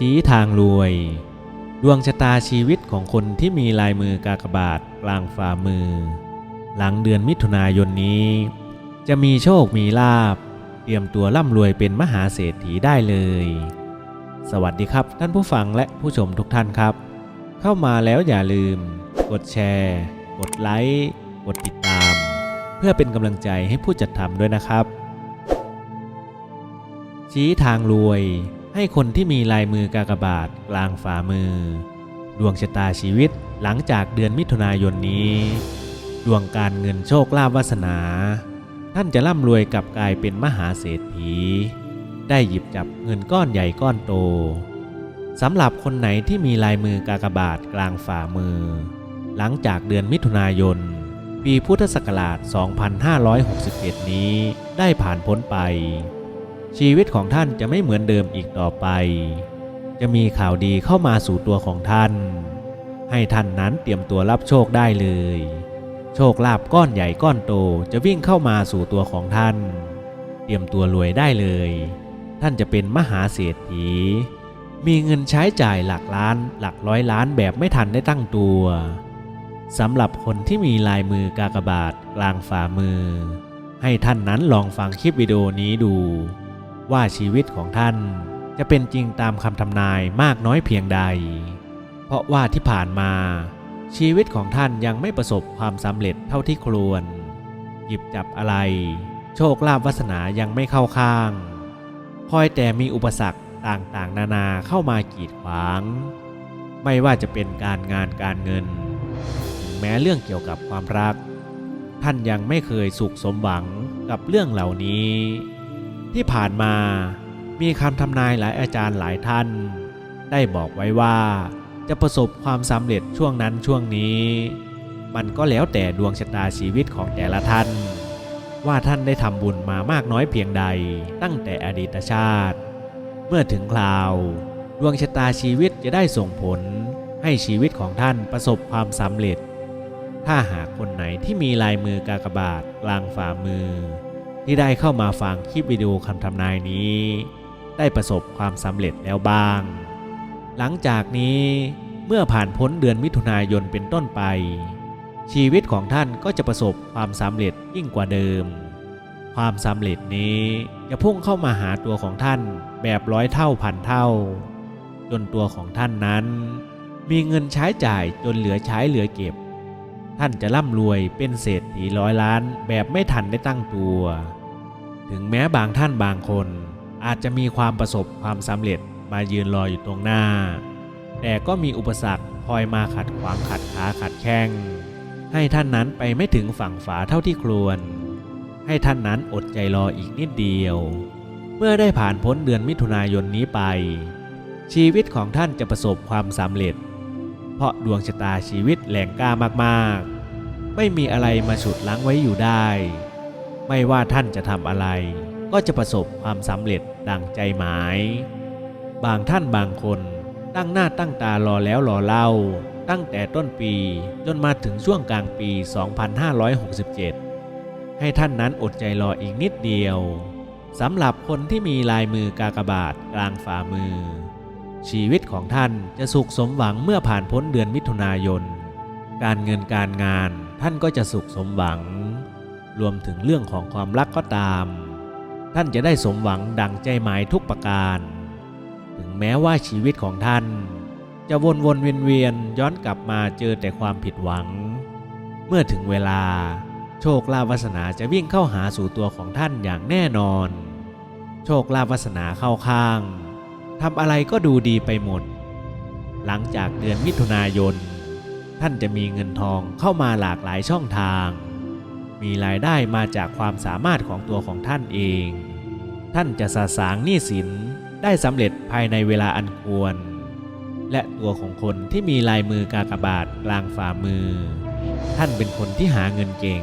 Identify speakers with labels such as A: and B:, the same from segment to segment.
A: ชี้ทางรวย ดวงชะตาชีวิตของคนที่มีลายมือกากบาทกลางฝ่ามือ หลังเดือนมิถุนายนนี้ จะมีโชคมีลาบ เตรียมตัวร่ำรวยเป็นมหาเศรษฐีได้เลย สวัสดีครับท่านผู้ฟังและผู้ชมทุกท่านครับ เข้ามาแล้วอย่าลืม กดแชร์ กดไลค์กดติดตาม เพื่อเป็นกำลังใจให้ผู้จัดทำด้วยนะครับ ชี้ทางรวย ให้คนที่มีลายมือกากบาทกลางฝ่ามือ ดวงชะตาชีวิตหลังจากเดือนมิถุนายนนี้ ดวงการเงินโชคลาภวาสนา ท่านจะร่ำรวยกลับกลายเป็นมหาเศรษฐี ได้หยิบจับเงินก้อนใหญ่ก้อนโตสำหรับคนไหนที่มีลายมือกากบาทกลางฝ่ามือ หลังจากเดือนมิถุนายน ปีพุทธศักราช 2567นี้ได้ผ่านพ้นไป ชีวิตของท่านจะไม่เหมือนเดิมอีกต่อไป จะมีข่าวดีเข้ามาสู่ตัวของท่าน ให้ท่านนั้นเตรียมตัวรับโชคได้เลย โชคลาภก้อนใหญ่ก้อนโตจะวิ่งเข้ามาสู่ตัวของท่าน เตรียมตัวรวยได้เลย ท่านจะเป็นมหาเศรษฐี มีเงินใช้จ่ายหลักล้าน หลักร้อยล้านแบบไม่ทันได้ตั้งตัวสำหรับคนที่มีลายมือกากบาทกลางฝ่ามือ ให้ท่านนั้นลองฟังคลิปวิดีโอนี้ดู ว่าชีวิตของท่านจะเป็นจริงตามคำทำนายมากน้อยเพียงใด เพราะว่าที่ผ่านมา ชีวิตของท่านยังไม่ประสบความสำเร็จเท่าที่ควร หยิบจับอะไร โชคลาภวาสนายังไม่เข้าข้าง คอยแต่มีอุปสรรคต่างๆ นานาเข้ามากีดขวาง ไม่ว่าจะเป็นการงานการเงิน แม้เรื่องเกี่ยวกับความรัก ท่านยังไม่เคยสุขสมหวังกับเรื่องเหล่านี้ ที่ผ่านมามีคำทำนายหลายอาจารย์หลายท่าน ได้บอกไว้ว่าจะประสบความสำเร็จช่วงนั้นช่วงนี้ มันก็แล้วแต่ดวงชะตาชีวิตของแต่ละท่าน ว่าท่านได้ทำบุญมามากน้อยเพียงใดตั้งแต่อดีตชาติ เมื่อถึงคราว ดวงชะตาชีวิตจะได้ส่งผลให้ชีวิตของท่านประสบความสำเร็จ ถ้าหากคนไหนที่มีลายมือกากบาทกลางฝ่ามือ ที่ได้เข้ามาฟังคลิปวิดีโอคำทำนายนี้ ได้ประสบความสำเร็จแล้วบ้าง หลังจากนี้เมื่อผ่านพ้นเดือนมิถุนายนเป็นต้นไป ชีวิตของท่านก็จะประสบความสำเร็จยิ่งกว่าเดิม ความสำเร็จนี้จะพุ่งเข้ามาหาตัวของท่านแบบร้อยเท่าพันเท่า จนตัวของท่านนั้น มีเงินใช้จ่ายจนเหลือใช้เหลือเก็บ ท่านจะร่ำรวยเป็นเศรษฐีร้อยล้านแบบไม่ทันได้ตั้งตัว ถึงแม้บางท่านบางคน อาจจะมีความประสบความสำเร็จมายืนรออยู่ตรงหน้า แต่ก็มีอุปสรรคคอยมาขัดขวางขัดขาขัดแข้ง ให้ท่านนั้นไปไม่ถึงฝั่งฝาเท่าที่ควร ให้ท่านนั้นอดใจรออีกนิดเดียว เมื่อได้ผ่านพ้นเดือนมิถุนายนนี้ไป ชีวิตของท่านจะประสบความสำเร็จ เพราะดวงชะตาชีวิตแหลงกล้ามากๆ ไม่มีอะไรมาฉุดล้างไว้อยู่ได้ ไม่ว่าท่านจะทำอะไร ก็จะประสบความสำเร็จดังใจหมาย บางท่านบางคนตั้งหน้าตั้งตารอแล้วรอเล่า ตั้งแต่ต้นปีจนมาถึงช่วงกลางปี 2567 ให้ท่านนั้นอดใจรออีกนิดเดียวสำหรับคนที่มีลายมือกากบาทกลางฝ่ามือ ชีวิตของท่านจะสุขสมหวังเมื่อผ่านพ้นเดือนมิถุนายน การเงินการงานท่านก็จะสุขสมหวัง รวมถึงเรื่องของความรักก็ตาม ท่านจะได้สมหวังดังใจหมายทุกประการ ถึงแม้ว่าชีวิตของท่าน จะวนวนเวียนเวียนย้อนกลับมาเจอแต่ความผิดหวัง เมื่อถึงเวลาโชคลาภวาสนาจะวิ่งเข้าหาสู่ตัวของท่านอย่างแน่นอน โชคลาภวาสนาเข้าข้างทำอะไรก็ดูดีไปหมด หลังจากเดือนมิถุนายน ท่านจะมีเงินทองเข้ามาหลากหลายช่องทาง มีรายได้มาจากความสามารถของตัวของท่านเอง ท่านจะสะสางหนี้สินได้สำเร็จภายในเวลาอันควร และตัวของคนที่มีลายมือกากบาทกลางฝ่ามือ ท่านเป็นคนที่หาเงินเก่ง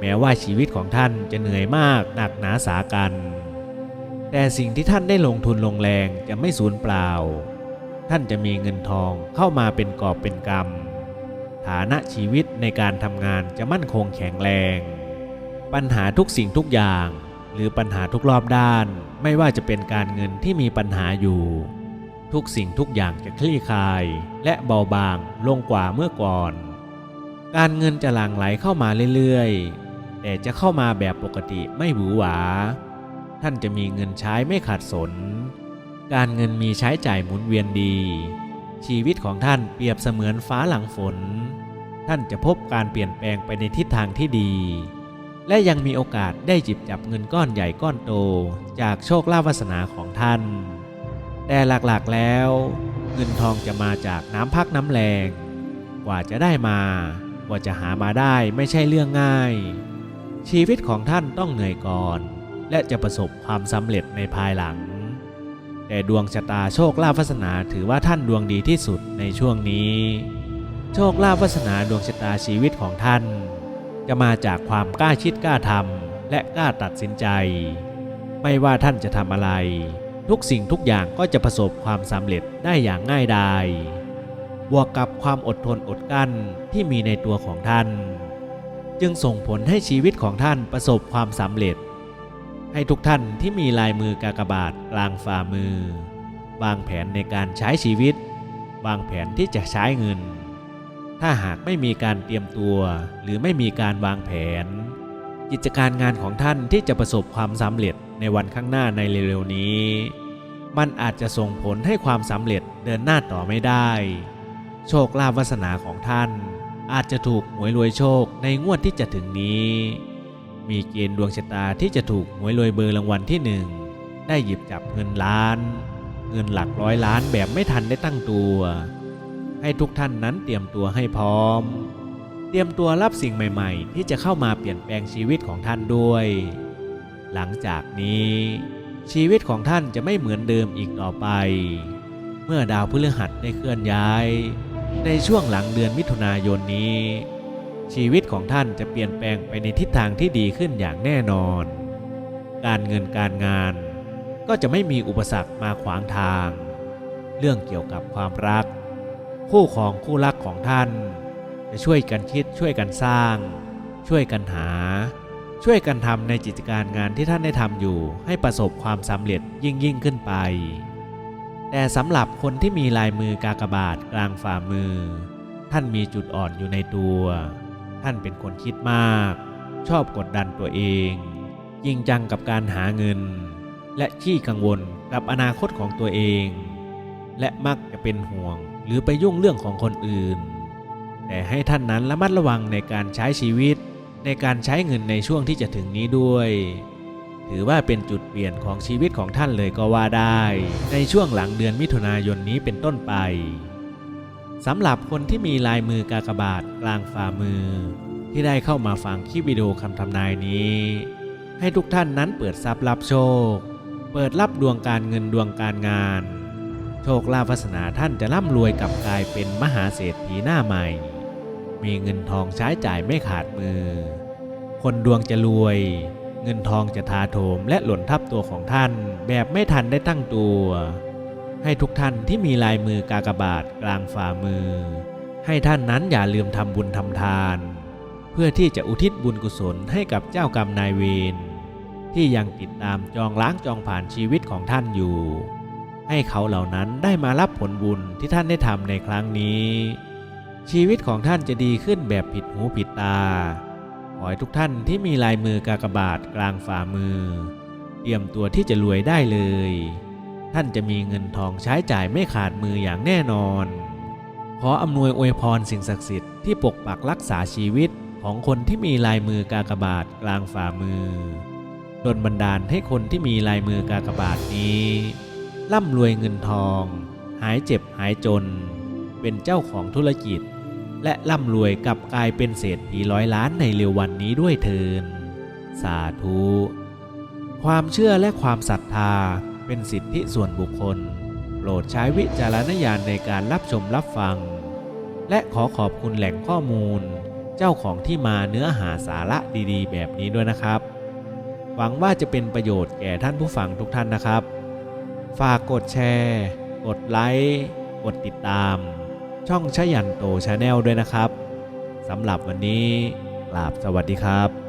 A: แม้ว่าชีวิตของท่านจะเหนื่อยมากหนักหนาสากัน แต่สิ่งที่ท่านได้ลงทุนลงแรงจะไม่สูญเปล่า ท่านจะมีเงินทองเข้ามาเป็นกอบเป็นกำ ฐานะชีวิตในการทำงานจะมั่นคงแข็งแรง ปัญหาทุกสิ่งทุกอย่าง หรือปัญหาทุกรอบด้าน ไม่ว่าจะเป็นการเงินที่มีปัญหาอยู่ ทุกสิ่งทุกอย่างจะคลี่คลาย และเบาบางลงกว่าเมื่อก่อน การเงินจะหลั่งไหลเข้ามาเรื่อยๆ แต่จะเข้ามาแบบปกติไม่หวือหวา ท่านจะมีเงินใช้ไม่ขาดสน การเงินมีใช้จ่ายหมุนเวียนดี ชีวิตของท่านเปรียบเสมือนฟ้าหลังฝน ท่านจะพบการเปลี่ยนแปลงไปในทิศทางที่ดี และยังมีโอกาสได้จิบจับเงินก้อนใหญ่ก้อนโต จากโชคลาภวาสนาของท่าน แต่หลักๆแล้ว เงินทองจะมาจากน้ำพักน้ำแรงกว่าจะได้มากว่าจะหามาได้ไม่ใช่เรื่องง่าย ชีวิตของท่านต้องเหนื่อยก่อน และจะประสบความสำเร็จในภายหลัง แต่ดวงชะตาโชคลาภวาสนาถือว่าท่านดวงดีที่สุดในช่วงนี้ โชคลาภวาสนาดวงชะตาชีวิตของท่าน จะมาจากความกล้าคิดกล้าทำและกล้าตัดสินใจ ไม่ว่าท่านจะทำอะไร ทุกสิ่งทุกอย่างก็จะประสบความสำเร็จได้อย่างง่ายดายบวกกับความอดทนอดกลั้นที่มีในตัวของท่าน จึงส่งผลให้ชีวิตของท่านประสบความสำเร็จ ให้ทุกท่านที่มีลายมือกากบาทกลางฝ่ามือ วางแผนในการใช้ชีวิต วางแผนที่จะใช้เงิน ถ้าหากไม่มีการเตรียมตัว หรือไม่มีการวางแผน กิจการงานของท่านที่จะประสบความสำเร็จในวันข้างหน้าในเร็วๆนี้ มันอาจจะส่งผลให้ความสำเร็จเดินหน้าต่อไม่ได้ โชคลาภวาสนาของท่าน อาจจะถูกหวยรวยโชคในงวดที่จะถึงนี้ มีเกณฑ์ดวงชะตาที่จะถูกหวยรวยเบอร์รางวัลที่หนึ่งได้หยิบจับเงินล้าน เงินหลักร้อยล้านแบบไม่ทันได้ตั้งตัว ให้ทุกท่านนั้นเตรียมตัวให้พร้อม เตรียมตัวรับสิ่งใหม่ ๆ ที่จะเข้ามาเปลี่ยนแปลงชีวิตของท่านด้วย หลังจากนี้ ชีวิตของท่านจะไม่เหมือนเดิมอีกต่อไป เมื่อดาวพฤหัสได้เคลื่อนย้าย ในช่วงหลังเดือนมิถุนายนนี้ ชีวิตของท่านจะเปลี่ยนแปลงไปในทิศทางที่ดีขึ้นอย่างแน่นอน การเงินการงานก็จะไม่มีอุปสรรคมาขวางทาง เรื่องเกี่ยวกับความรัก คู่ของคู่รักของท่าน จะช่วยกันคิดช่วยกันสร้าง ช่วยกันหา ช่วยกันทำในกิจการงานที่ท่านได้ทำอยู่ให้ประสบความสำเร็จยิ่งยิ่งขึ้นไป แต่สำหรับคนที่มีลายมือกากบาทกลางฝ่ามือ ท่านมีจุดอ่อนอยู่ในตัว ท่านเป็นคนคิดมาก ชอบกดดันตัวเองยิ่งจังกับการหาเงิน และขี้กังวลกับอนาคตของตัวเอง และมักจะเป็นห่วงหรือไปยุ่งเรื่องของคนอื่น แต่ให้ท่านนั้นระมัดระวังในการใช้ชีวิต ในการใช้เงินในช่วงที่จะถึงนี้ด้วย ถือว่าเป็นจุดเปลี่ยนของชีวิตของท่านเลยก็ว่าได้ ในช่วงหลังเดือนมิถุนายนนี้เป็นต้นไป สำหรับคนที่มีลายมือกากบาทกลางฝ่ามือ ที่ได้เข้ามาฟังคลิปวิดีโอคำทำนายนี้ ให้ทุกท่านนั้นเปิดทรัพย์รับโชค เปิดรับดวงการเงินดวงการงาน โชคลาภวาสนาท่านจะร่ำรวยกลับกลายเป็นมหาเศรษฐีหน้าใหม่ มีเงินทองใช้จ่ายไม่ขาดมือ คนดวงจะรวย เงินทองจะทาโถมและหล่นทับตัวของท่านแบบไม่ทันได้ตั้งตัว ให้ทุกท่านที่มีลายมือกากบาทกลางฝ่ามือ ให้ท่านนั้นอย่าลืมทำบุญทำทาน เพื่อที่จะอุทิศบุญกุศลให้กับเจ้ากรรมนายเวรที่ยังติดตามจองล้างจองผ่านชีวิตของท่านอยู่ ให้เขาเหล่านั้นได้มารับผลบุญที่ท่านได้ทำในครั้งนี้ ชีวิตของท่านจะดีขึ้นแบบผิดหูผิดตาขอให้ทุกท่านที่มีลายมือกากบาทกลางฝ่ามือ เตรียมตัวที่จะรวยได้เลย ท่านจะมีเงินทองใช้จ่ายไม่ขาดมืออย่างแน่นอน ขออำนวยอวยพรสิ่งศักดิ์สิทธิ์ที่ปกปักรักษาชีวิตของคนที่มีลายมือกากบาทกลางฝ่ามือดลบันดาลให้คนที่มีลายมือกากบาทนี้ ร่ำรวยเงินทอง หายเจ็บหายจน เป็นเจ้าของธุรกิจ และร่ำรวยกลับกลายเป็นเศรษฐีร้อยล้านในเร็ววันนี้ด้วยเทิน สาธุ ความเชื่อและความศรัทธา เป็นสิทธิส่วนบุคคล โปรดใช้วิจารณญาณในการรับชมรับฟัง และขอขอบคุณแหล่งข้อมูล เจ้าของที่มาเนื้อหาสาระดีๆ แบบนี้ด้วยนะครับ หวังว่าจะเป็นประโยชน์แก่ท่านผู้ฟังทุกท่านนะครับ ฝากกดแชร์ กดไลค์กดติดตาม ช่องชยันโตชาแนลด้วยนะครับสำหรับวันนี้กราบสวัสดีครับ